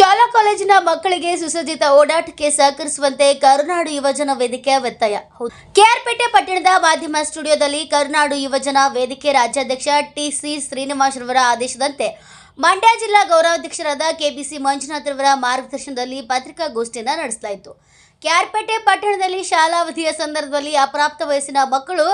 ಶಾಲಾ ಕಾಲೇಜಿನ ಮಕ್ಕಳಿಗೆ ಸುಸಜ್ಜಿತ ಓಡಾಟಕ್ಕೆ ಸಹಕರಿಸುವಂತೆ ಕರುನಾಡು ಯುವಜನ ವೇದಿಕೆ ಒತ್ತಾಯ. ಕೆಆರ್ಪೇಟೆ ಪಟ್ಟಣದ ಮಾಧ್ಯಮ ಸ್ಟುಡಿಯೋದಲ್ಲಿ ಕರುನಾಡು ಯುವಜನ ವೇದಿಕೆ ರಾಜ್ಯಾಧ್ಯಕ್ಷ ಟಿಸಿ ಶ್ರೀನಿವಾಸ್ ರವರ ಆದೇಶದಂತೆ ಮಂಡ್ಯ ಜಿಲ್ಲಾ ಗೌರವಾಧ್ಯಕ್ಷರಾದ ಕೆಬಿಸಿ ಮಂಜುನಾಥ್ ರವರ ಮಾರ್ಗದರ್ಶನದಲ್ಲಿ ಪತ್ರಿಕಾಗೋಷ್ಠಿಯನ್ನು ನಡೆಸಲಾಯಿತು. ಕೆಆರ್ಪೇಟೆ ಪಟ್ಟಣದಲ್ಲಿ ಶಾಲಾವಧಿಯ ಸಂದರ್ಭದಲ್ಲಿ ಅಪ್ರಾಪ್ತ ವಯಸ್ಸಿನ ಮಕ್ಕಳು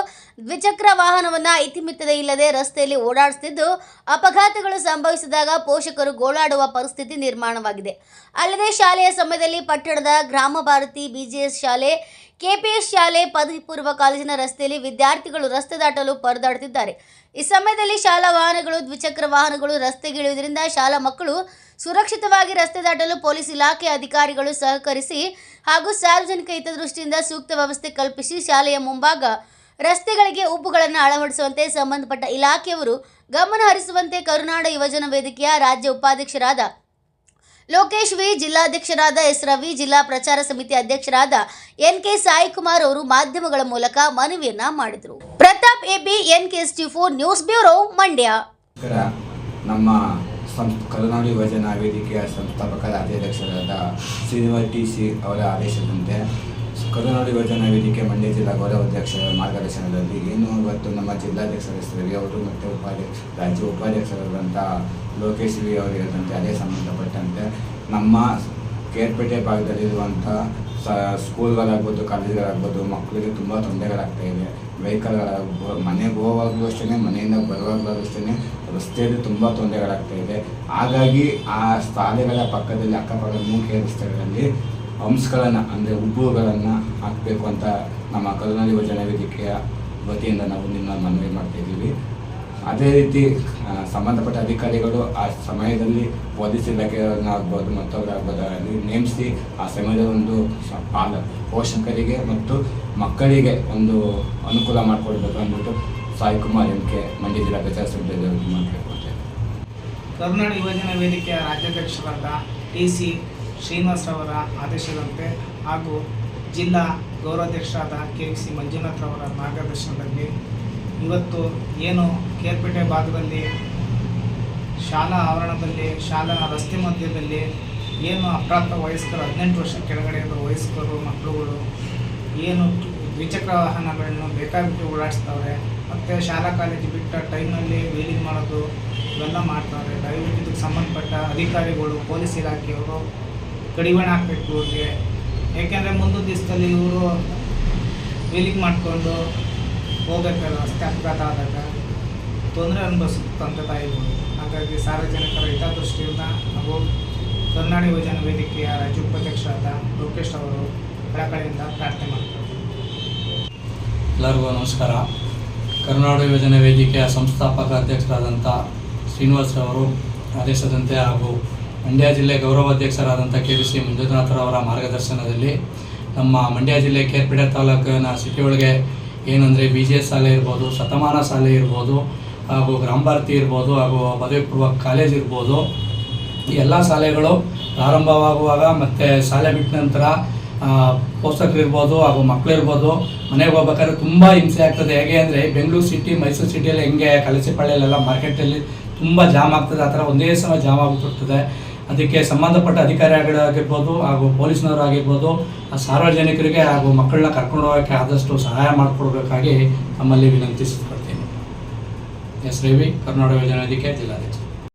ದ್ವಿಚಕ್ರ ವಾಹನವನ್ನು ಇತಿಮಿತ್ತದ ಇಲ್ಲದೆ ರಸ್ತೆಯಲ್ಲಿ ಓಡಾಡಿಸುತ್ತಿದ್ದು, ಅಪಘಾತಗಳು ಸಂಭವಿಸಿದಾಗ ಪೋಷಕರು ಗೋಳಾಡುವ ಪರಿಸ್ಥಿತಿ ನಿರ್ಮಾಣವಾಗಿದೆ. ಅಲ್ಲದೆ ಶಾಲೆಯ ಸಮಯದಲ್ಲಿ ಪಟ್ಟಣದ ಗ್ರಾಮ ಭಾರತಿ ಬಿಜಿಎಸ್ ಶಾಲೆ ಕೆಪಿಎಸ್ ಶಾಲೆ ಪದವಿ ಪೂರ್ವ ಕಾಲೇಜಿನ ರಸ್ತೆಯಲ್ಲಿ ವಿದ್ಯಾರ್ಥಿಗಳು ರಸ್ತೆ ದಾಟಲು ಪರದಾಡುತ್ತಿದ್ದಾರೆ. ಈ ಸಮಯದಲ್ಲಿ ಶಾಲಾ ವಾಹನಗಳು, ದ್ವಿಚಕ್ರ ವಾಹನಗಳು ರಸ್ತೆಗಿಳಿಯುವುದರಿಂದ ಶಾಲಾ ಮಕ್ಕಳು ಸುರಕ್ಷಿತವಾಗಿ ರಸ್ತೆ ದಾಟಲು ಪೊಲೀಸ್ ಇಲಾಖೆ ಅಧಿಕಾರಿಗಳು ಸಹಕರಿಸಿ ಹಾಗೂ ಸಾರ್ವಜನಿಕ ಹಿತದೃಷ್ಟಿಯಿಂದ ಸೂಕ್ತ ವ್ಯವಸ್ಥೆ ಕಲ್ಪಿಸಿ ಶಾಲೆಯ ಮುಂಭಾಗ ರಸ್ತೆಗಳಿಗೆ ಉಬ್ಬುಗಳನ್ನು ಅಳವಡಿಸುವಂತೆ ಸಂಬಂಧಪಟ್ಟ ಇಲಾಖೆಯವರು ಗಮನ ಹರಿಸುವಂತೆ ಕರುನಾಡ ಯುವಜನ ವೇದಿಕೆಯ ರಾಜ್ಯ ಉಪಾಧ್ಯಕ್ಷರಾದ ಲೋಕೇಶ್ ವಿ ಜಿಲ್ಲಾಧ್ಯಕ್ಷರಾದ ಎಸ್ ರವಿ, ಜಿಲ್ಲಾ ಪ್ರಚಾರ ಸಮಿತಿ ಅಧ್ಯಕ್ಷರಾದ ಎನ್ ಕೆ ಸಾಯಿಕುಮಾರ್ ಅವರು ಮಾಧ್ಯಮಗಳ ಮೂಲಕ ಮನವಿಯನ್ನ ಮಾಡಿದರು. Pratap AB, N K S four news bureau, Mandya. ನಮ್ಮ ಕರುನಾಡು ಯುವಜನ ವೇದಿಕೆಯ ಸಂಸ್ಥಾಪಕ ಅಧ್ಯಕ್ಷರಾದ ಶ್ರೀನಿವಾಸ್ ಟಿ ಸಿ ಅವರ ಆದೇಶದಂತೆ ಕರುನಾಡು ಯುವಜನ ವೇದಿಕೆ ಮಂಡ್ಯ ಜಿಲ್ಲಾ ಗೌರವಾಧ್ಯಕ್ಷರ ಮಾರ್ಗದರ್ಶನದಲ್ಲಿ ಏನು ಇವತ್ತು ನಮ್ಮ ಜಿಲ್ಲಾಧ್ಯಕ್ಷರ ಎಸ್ ರವಿ ಅವರು ಮತ್ತು ಉಪಾಧ್ಯಕ್ಷ, ರಾಜ್ಯ ಉಪಾಧ್ಯಕ್ಷರಾದಂಥ ಲೋಕೇಶ್ ವಿ ಅವರು ಹೇಳಿದಂತೆ ಅದೇ ಸಂಬಂಧಪಟ್ಟಂತೆ ನಮ್ಮ ಕೇರ್ಪೇಟೆ ಭಾಗದಲ್ಲಿರುವಂಥ ಸ ಸ್ಕೂಲ್ಗಳಾಗ್ಬೋದು, ಕಾಲೇಜ್ಗಳಾಗ್ಬೋದು, ಮಕ್ಕಳಿಗೆ ತುಂಬ ತೊಂದರೆಗಳಾಗ್ತಾ ಇದೆ. ವೆಹಿಕಲ್ಗಳಾಗ್ಬೋದು ಮನೆಗೆ ಹೋಗುವಾಗಲೂ ಅಷ್ಟೇ ಮನೆಯಿಂದ ಬರುವಾಗಲೂ ಅಷ್ಟೇ ರಸ್ತೆಯಲ್ಲಿ ತುಂಬ ತೊಂದರೆಗಳಾಗ್ತಾ ಇದೆ. ಹಾಗಾಗಿ ಆ ಶಾಲೆಗಳ ಪಕ್ಕದಲ್ಲಿ, ಅಕ್ಕಪಕ್ಕದ ಮುಖ್ಯ ರಸ್ತೆಗಳಲ್ಲಿ ಹಂಸ್ಗಳನ್ನು ಅಂದರೆ ಉಬ್ಬುಗಳನ್ನು ಹಾಕಬೇಕು ಅಂತ ನಮ್ಮ ಕರುನಾಡು ಯುವಜನ ವೇದಿಕೆಯ ವತಿಯಿಂದ ನಾವು ನಿಮ್ಮ ಮನವಿ ಮಾಡ್ತಾ ಇದ್ದೀವಿ. ಅದೇ ರೀತಿ ಸಂಬಂಧಪಟ್ಟ ಅಧಿಕಾರಿಗಳು ಆ ಸಮಯದಲ್ಲಿ ಪೊಲೀಸ್ ಇಲಾಖೆಯವ್ರನ್ನಾಗ್ಬೋದು ಮತ್ತೊಬ್ಬರಾಗ್ಬೋದು ನೇಮಿಸಿ ಆ ಸಮಯದ ಒಂದು ಪಾಲ, ಪೋಷಕರಿಗೆ ಮತ್ತು ಮಕ್ಕಳಿಗೆ ಒಂದು ಅನುಕೂಲ ಮಾಡಿಕೊಡ್ಬೇಕು ಅಂದ್ಬಿಟ್ಟು ಸಾಯಿ ಕುಮಾರ್ ಎಂ. ಕೆ. ಮಂಡ್ಯ ಜಿಲ್ಲಾ ಪ್ರಚಾರ ಸಮಿತಿ ಕರ್ನಾಟಕ ಯುವಜನ ವೇದಿಕೆಯ ರಾಜ್ಯಾಧ್ಯಕ್ಷರಾದ ಟಿ ಸಿ ಶ್ರೀನಿವಾಸರವರ ಆದೇಶದಂತೆ ಹಾಗೂ ಜಿಲ್ಲಾ ಗೌರವಾಧ್ಯಕ್ಷರಾದ ಕೆ ವಿ ಸಿ ಮಂಜುನಾಥ್ ರವರ ಮಾರ್ಗದರ್ಶನದಲ್ಲಿ ಇವತ್ತು ಏನು ಕೇರ್ಪೇಟೆ ಭಾಗದಲ್ಲಿ ಶಾಲಾ ಆವರಣದಲ್ಲಿ, ಶಾಲಾ ರಸ್ತೆ ಮಧ್ಯದಲ್ಲಿ ಏನು ಅಪ್ರಾಪ್ತ ವಯಸ್ಕರು, ಹದಿನೆಂಟು ವರ್ಷ ಕೆಳಗಡೆ ಇರೋ ವಯಸ್ಕರು, ಮಕ್ಕಳುಗಳು ಏನು ದ್ವಿಚಕ್ರ ವಾಹನಗಳನ್ನು ಬೇಕಾಗಿಟ್ಟು ಓಡಾಡಿಸ್ತವ್ರೆ, ಮತ್ತು ಶಾಲಾ ಕಾಲೇಜು ಬಿಟ್ಟ ಟೈಮಲ್ಲಿ ವೀಲಿಂಗ್ ಮಾಡೋದು ಇವೆಲ್ಲ ಮಾಡ್ತಾರೆ ದಯವಿಟ್ಟು ಇದಕ್ಕೆ ಸಂಬಂಧಪಟ್ಟ ಅಧಿಕಾರಿಗಳು, ಪೊಲೀಸ್ ಇಲಾಖೆಯವರು ಕಡಿವಾಣ ಹಾಕಬೇಕು ಇವ್ರಿಗೆ ಏಕೆಂದರೆ ಮುಂದಿನ ದಿವಸದಲ್ಲಿ ಇವರು ವೀಲಿಂಗ್ ಮಾಡಿಕೊಂಡು ಹೋಗಬೇಕಾದ ರಸ್ತೆ ಅಪಘಾತ ಆದಾಗ. ತೊಂದರೆ ಅನುಭವಿಸುತ್ತೆ ತಂದೆ ತಾಯಿಗಳು ಹಾಗಾಗಿ ಸಾರ್ವಜನಿಕರ ಹಿತದೃಷ್ಟಿಯಿಂದ ನಾವು ಕರ್ನಾಟಕ ಯೋಜನೆ ವೇದಿಕೆಯ ರಾಜ್ಯ ಉಪಾಧ್ಯಕ್ಷರಾದ ಲೋಕೇಶ್ ಅವರು ಕಳಕಳಿಯಿಂದ ಪ್ರಾರ್ಥನೆ ಮಾಡ್ತಾರೆ ಎಲ್ಲರಿಗೂ ನಮಸ್ಕಾರ. ಕರ್ನಾಟಕ ಯೋಜನೆ ವೇದಿಕೆಯ ಸಂಸ್ಥಾಪಕ ಅಧ್ಯಕ್ಷರಾದಂಥ ಶ್ರೀನಿವಾಸ್ ಅವರು ಆದೇಶದಂತೆ ಹಾಗೂ ಮಂಡ್ಯ ಜಿಲ್ಲೆ ಗೌರವಾಧ್ಯಕ್ಷರಾದಂಥ ಕೆ ಬಿ ಸಿ ಮಂಜುನಾಥರವರ ಮಾರ್ಗದರ್ಶನದಲ್ಲಿ ನಮ್ಮ ಮಂಡ್ಯ ಜಿಲ್ಲೆ ಕೇರ್ಪೇಟೆ ತಾಲೂಕಿನ ಸಿಟಿ ಒಳಗೆ ಏನಂದರೆ ಬಿ ಜಿ ಎಸ್ ಶಾಲೆ ಇರ್ಬೋದು, ಶತಮಾನ ಶಾಲೆ ಇರ್ಬೋದು, ಹಾಗೂ ಗ್ರಾಮ ಭಾರತಿ ಇರ್ಬೋದು, ಹಾಗೂ ಪದವಿ ಪೂರ್ವ ಕಾಲೇಜ್ ಇರ್ಬೋದು. ಈ ಎಲ್ಲ ಶಾಲೆಗಳು ಪ್ರಾರಂಭವಾಗುವಾಗ ಮತ್ತು ಶಾಲೆ ಬಿಟ್ಟ ನಂತರ ಪೋಷಕರು ಪೋಷಕರಿರ್ಬೋದು ಹಾಗೂ ಮಕ್ಕಳಿರ್ಬೋದು ಮನೆಗೆ ಹೋಗ್ಬೇಕಾದ್ರೆ ತುಂಬ ಹಿಂಸೆ ಆಗ್ತದೆ. ಹೇಗೆ ಅಂದರೆ, ಬೆಂಗಳೂರು ಸಿಟಿ ಮೈಸೂರು ಸಿಟಿಯಲ್ಲಿ ಹೆಂಗೆ ಕಲಸಿಪಾಳ್ಯಲ್ಲೆಲ್ಲ ಮಾರ್ಕೆಟಲ್ಲಿ ತುಂಬ ಜಾಮ್ ಆಗ್ತದೆ, ಆ ಥರ ಒಂದೇ ಸಲ ಜಾಮ್ ಆಗಿಬಿಟ್ಟಿರ್ತದೆ. ಅದಕ್ಕೆ ಸಂಬಂಧಪಟ್ಟ ಅಧಿಕಾರಿಗಳಾಗಿರ್ಬೋದು ಹಾಗೂ ಪೊಲೀಸ್ನವರು ಆಗಿರ್ಬೋದು, ಆ ಸಾರ್ವಜನಿಕರಿಗೆ ಹಾಗೂ ಮಕ್ಕಳನ್ನ ಕರ್ಕೊಂಡು ಹೋಗೋಕ್ಕೆ ಆದಷ್ಟು ಸಹಾಯ ಮಾಡಿಕೊಡ್ಬೇಕಾಗಿ ನಮ್ಮಲ್ಲಿ ವಿನಂತಿಸಿಕೊಡ್ತೀನಿ. ಎಸ್ ರವಿ, ಕರ್ನಾಟಕ ಯೋಜನೆ ಜಿಲ್ಲಾಧ್ಯಕ್ಷ